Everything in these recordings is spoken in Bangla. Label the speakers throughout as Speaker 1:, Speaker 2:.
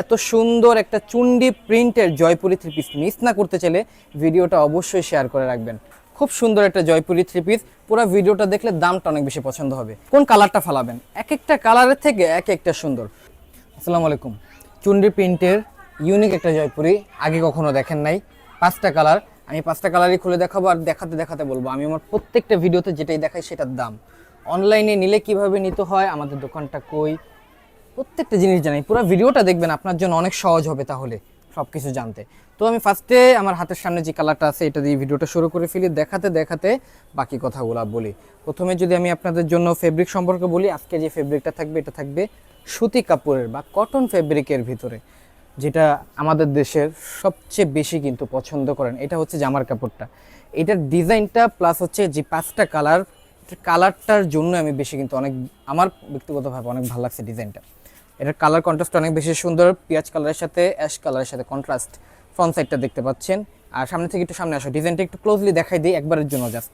Speaker 1: এত সুন্দর একটা চুন্ডি প্রিন্টের জয়পুরি থ্রি পিস মিস না করতে চাইলে ভিডিওটা অবশ্যই শেয়ার করে রাখবেন। খুব সুন্দর একটা জয়পুরি থ্রি পিস পুরো ভিডিওটা দেখলে দামটা অনেক বেশি পছন্দ হবে। কোন কালারটা ফালাবেন? এক একটা কালারের থেকে এক একটা সুন্দর। আসসালামু আলাইকুম। চুন্ডি প্রিন্টের ইউনিক একটা জয়পুরি আগে কখনো দেখেন নাই। পাঁচটা কালার আমি পাঁচটা কালারই খুলে দেখাবো আর দেখাতে দেখাতে বলব। আমি আমার প্রত্যেকটা ভিডিওতে যেটাই দেখাই সেটার দাম। অনলাইনে নিলে কীভাবে নিতে হয়? আমাদের দোকানটা কই? প্রত্যেকটা জিনিস জানাই পুরো ভিডিওটা দেখবেন, আপনার জন্য অনেক সহজ হবে তাহলে সব কিছু জানতে। তো আমি ফার্স্টে আমার হাতের সামনে যে কালারটা আছে, এটা দিয়ে ভিডিওটা শুরু করে ফেলি, দেখাতে দেখাতে বাকি কথাগুলো বলি। প্রথমে যদি আমি আপনাদের জন্য ফেব্রিক সম্পর্কে বলি, আজকে যে ফেব্রিকটা থাকবে, এটা থাকবে সুতি কাপড়ের বা কটন ফেব্রিকের ভিতরে, যেটা আমাদের দেশের সবচেয়ে বেশি কিন্তু পছন্দ করেন। এটা হচ্ছে জামার কাপড়টা। এটার ডিজাইনটা প্লাস হচ্ছে যে পাঁচটা কালার কালারটার জন্য আমি বেশি কিন্তু অনেক, আমার ব্যক্তিগতভাবে অনেক ভালো লাগছে ডিজাইনটা। এটার কালার কন্ট্রাস্ট অনেক বেশি সুন্দর, পেঁয়াজ কালারের সাথে অ্যাশ কালারের সাথে কন্ট্রাস্ট ফ্রন্ট সাইডটা দেখতে পাচ্ছেন। আর সামনে থেকে একটু সামনে আসো ডিজাইনটা একটু ক্লোজলি দেখাই দিই একবারের জন্য জাস্ট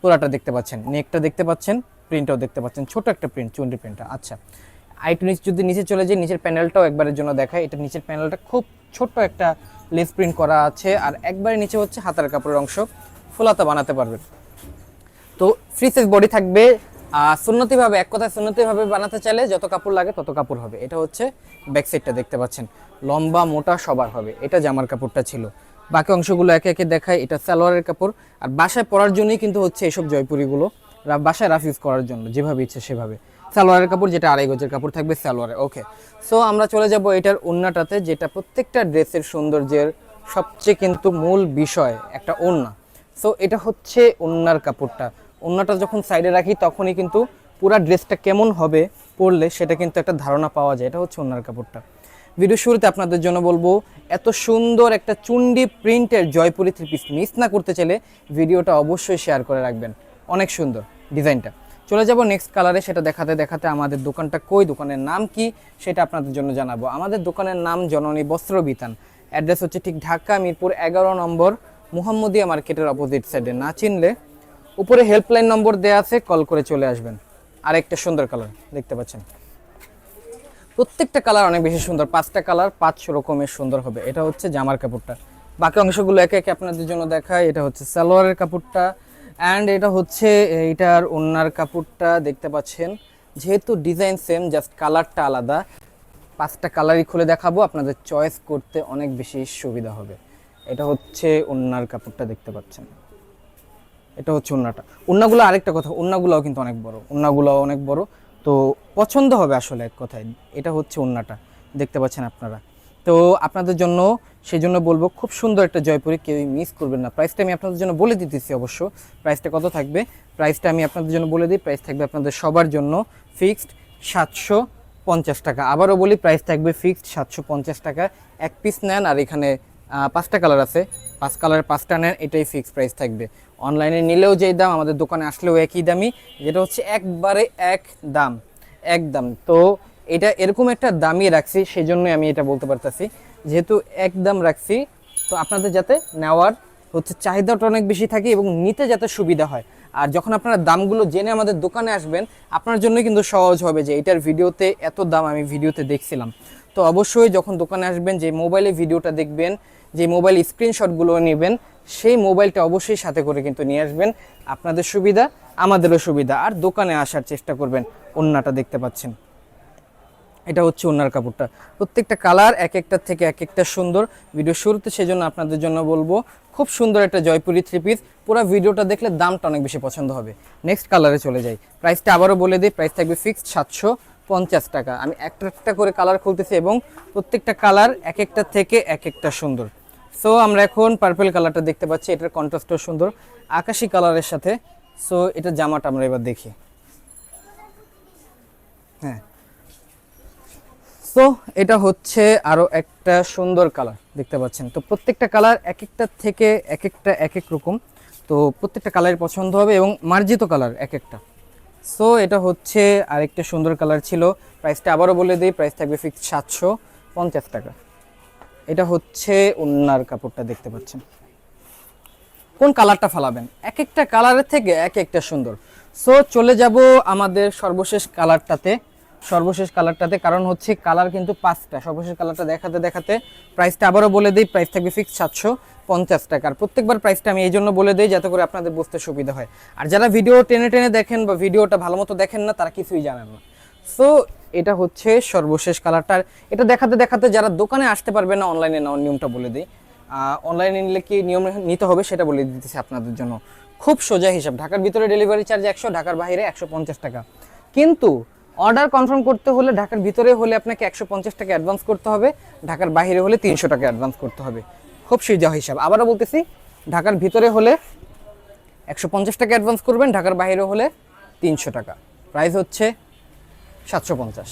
Speaker 1: পুরাটা দেখতে পাচ্ছেন নেকটা দেখতে পাচ্ছেন প্রিন্টটাও দেখতে পাচ্ছেন, ছোট একটা প্রিন্ট চুন্ডি প্রিন্টটা আচ্ছা। আইটু নিচ যদি নিচে চলে যায় নিচের প্যানেলটাও একবারের জন্য দেখায় এটা নিচের প্যানেলটা খুব ছোট্ট একটা লেস প্রিন্ট করা আছে, আর একবারে নিচে হচ্ছে হাতার কাপড়ের অংশ, ফোলাতা বানাতে পারবেন। তো ফ্রি সাইজ বডি থাকবে সুন্নতিভাবে, এক কথায় সুন্নতিভাবে বানাতে চাইলে যত কাপড় লাগে তত কাপড় হবে। এটা হচ্ছে ব্যাক সাইডটা দেখতে পাচ্ছেন। লম্বা, মোটা সবার হবে। এটা জামার কাপড়টা ছিল। বাকি অংশগুলো একে একে দেখায় এটা সালোয়ারের কাপড়। আর বাসায় পরার জন্যই কিন্তু হচ্ছে এসব জয়পুরিগুলো। বাসায় রাফ ইউজ করার জন্য, যেভাবে ইচ্ছে সেভাবে। সালোয়ারের কাপড় যেটা আড়াই গজের কাপড় থাকবে সালোয়ারে। ওকে সো আমরা চলে যাব এটার ওন্নাটাতে, যেটা প্রত্যেকটা ড্রেসের সৌন্দর্যের সবচেয়ে কিন্তু মূল বিষয়, একটা ওন্না। সো এটা হচ্ছে ওন্নার কাপড়টা। ওন্নাটা যখন সাইডে রাখি, তখনই কিন্তু পুরো ড্রেসটা কেমন হবে পরলে সেটা কিন্তু একটা ধারণা পাওয়া যায়। এটা হচ্ছে ওন্নার কাপড়টা। ভিডিও শুরুতে আপনাদের জন্য বলব, এত সুন্দর একটা চুন্ডি প্রিন্টের জয়পুরি থ্রি পিস মিস না করতে চাইলে ভিডিওটা অবশ্যই শেয়ার করে রাখবেন। অনেক সুন্দর ডিজাইনটা চলে যাব নেক্সট কালারে সেটা দেখাতে দেখাতে আমাদের দোকানটা কই, দোকানের নাম কি, সেটা আপনাদের জন্য জানাব। আমাদের দোকানের নাম জননী বস্ত্র বিতান। অ্যাড্রেস হচ্ছে ঠিক ঢাকা মিরপুর এগারো নম্বর, মুহাম্মদিয়া মার্কেটের অপোজিট সাইডে না চিনলে উপরে হেল্পলাইন নম্বর দেওয়া আছে কল করে চলে আসবেন। আর একটা সুন্দর কালার দেখতে পাচ্ছেন? প্রত্যেকটা কালার অনেক বেশি সুন্দর, পাঁচটা কালার পাঁচ রকমের সুন্দর হবে। এটা হচ্ছে জামার কাপড়টা। বাকি অংশগুলো একে একে আপনাদের জন্য দেখায় এটা হচ্ছে সালোয়ারের কাপড়টা অ্যান্ড এটা হচ্ছে এইটার ওনার কাপড়টা, দেখতে পাচ্ছেন? যেহেতু ডিজাইন সেম জাস্ট কালারটা আলাদা। পাঁচটা কালারই খুলে দেখাবো, আপনাদের চয়েস করতে অনেক বেশি সুবিধা হবে। এটা হচ্ছে ওনার কাপড়টা, দেখতে পাচ্ছেন? এটা হচ্ছে উন্নাটা। উন্নাগুলো আরেকটা কথা, উন্নাগুলোও কিন্তু অনেক বড়, উন্নাগুলোও অনেক বড়। তো পছন্দ হবে আসলে এক কথায়, এটা হচ্ছে উন্নাটা, দেখতে পাচ্ছেন আপনারা। তো আপনাদের জন্য সেই জন্য বলব খুব সুন্দর একটা জয়পুরি কেউই মিস করবেন না। প্রাইসটা আমি আপনাদের জন্য বলে দিতেছি অবশ্য প্রাইসটা কত থাকবে? প্রাইসটা আমি আপনাদের জন্য বলে দিই প্রাইস থাকবে আপনাদের সবার জন্য ফিক্সড সাতশো পঞ্চাশ টাকা। আবারও বলি প্রাইস থাকবে ফিক্সড সাতশো পঞ্চাশ টাকা। এক পিস নেন আর এখানে পাঁচটা কালার আছে। পাঁচ কালারের পাঁচটা নেন এটাই ফিক্স প্রাইস থাকবে। অনলাইনে নিলেও যেই দাম, আমাদের দোকানে আসলেও একই দামই, যেটা হচ্ছে একবারে এক দাম এক দাম। তো এটা এরকম একটা দামই রাখছি সেই জন্যই আমি এটা বলতে পারতেছি। যেহেতু এক দাম রাখছি, তো আপনাদের যাতে নেওয়ার হচ্ছে চাহিদাটা অনেক বেশি থাকে এবং নিতে যাতে সুবিধা হয়। আর যখন আপনারা দামগুলো জেনে আমাদের দোকানে আসবেন, আপনার জন্য কিন্তু সহজ হবে যে এটার ভিডিওতে এত দাম আমি ভিডিওতে দেখছিলাম। তো অবশ্যই যখন দোকানে আসবেন, যে মোবাইলে ভিডিওটা দেখবেন, যে মোবাইল স্ক্রিনশটগুলো নেবেন, সেই মোবাইলটা অবশ্যই সাথে করে কিন্তু নিয়ে আসবেন। আপনাদের সুবিধা, আমাদেরও সুবিধা। আর দোকানে আসার চেষ্টা করবেন অন্যটা দেখতে পাচ্ছেন। এটা হচ্ছে ওনার কাপড়টা। প্রত্যেকটা কালার এক একটার থেকে এক একটা সুন্দর। ভিডিও শুরুতে সেজন্য আপনাদের জন্য বলব, খুব সুন্দর একটা জয়পুরি থ্রি পিস পুরো ভিডিওটা দেখলে দামটা অনেক বেশি পছন্দ হবে। নেক্সট কালারে চলে যাই। প্রাইসটা আবারও বলে দিই প্রাইস থাকবে ফিক্সড সাতশো। পঞ্চাশ টাকা। আমি একটা একটা করে কালার খুলতেছি এবং প্রত্যেকটা কালার এক একটা থেকে এক একটা সুন্দর। সো আমরা এখন পার্পেল কালারটা দেখতে পাচ্ছি, এটার কন্ট্রাস্টও সুন্দর। আকাশি কালারের সাথে সো এটা জামাটা আমরা এবার দেখি। হ্যাঁ। সো এটা হচ্ছে আরও একটা সুন্দর কালার দেখতে পাচ্ছেন। তো প্রত্যেকটা কালার এক একটা থেকে এক একটা, এক এক রকম। তো প্রত্যেকটা কালারের পছন্দ হবে এবং মার্জিত কালার এক একটা। সো এটা হচ্ছে আরেকটা সুন্দর কালার ছিল। প্রাইসটা আবারও বলে দিই প্রাইস থাকবে ফিক্সড সাতশো পঞ্চাশ টাকা। এটা হচ্ছে ওনার কাপড়টা দেখতে পাচ্ছেন। কোন কালারটা ফালাবেন? এক একটা কালারের থেকে এক একটা সুন্দর। সো চলে যাব আমাদের সর্বশেষ কালারটাতে সর্বশেষ কালারটাতে, কারণ হচ্ছে কালার কিন্তু পাঁচটা। সর্বশেষ কালারটা দেখাতে দেখাতে প্রাইসটা আবারও বলে দিই, প্রাইস থাকবে ফিক্স সাতশো পঞ্চাশ টাকা। আর প্রত্যেকবার প্রাইসটা আমি এই জন্য বলে দিই, যাতে করে আপনাদের বুঝতে সুবিধা হয়। আর যারা ভিডিও টেনে টেনে দেখেন বা ভিডিওটা ভালো মতো দেখেন না, তারা কিছুই জানেন না। সো এটা হচ্ছে সর্বশেষ কালারটা। এটা দেখাতে দেখাতে যারা দোকানে আসতে পারবে না অনলাইনে নেওয়ার নিয়মটা বলে দিই। অনলাইনে নিলে কি নিয়ম নিতে হবে সেটা বলে দিতেছি আপনাদের জন্য। খুব সোজা হিসাব, ঢাকার ভিতরে ডেলিভারি চার্জ একশো, ঢাকার বাইরে একশো পঞ্চাশ টাকা। কিন্তু অর্ডার কনফার্ম করতে হলে ঢাকার ভিতরে হলে আপনাকে একশো পঞ্চাশ টাকা অ্যাডভান্স করতে হবে, ঢাকার বাইরে হলে তিনশো টাকা অ্যাডভান্স করতে হবে। খুব সোজা হিসাব। আবারও বলতেছি, ঢাকার ভিতরে হলে একশো পঞ্চাশ টাকা অ্যাডভান্স করবেন, ঢাকার বাইরে হলে তিনশো টাকা। প্রাইস হচ্ছে সাতশো পঞ্চাশ।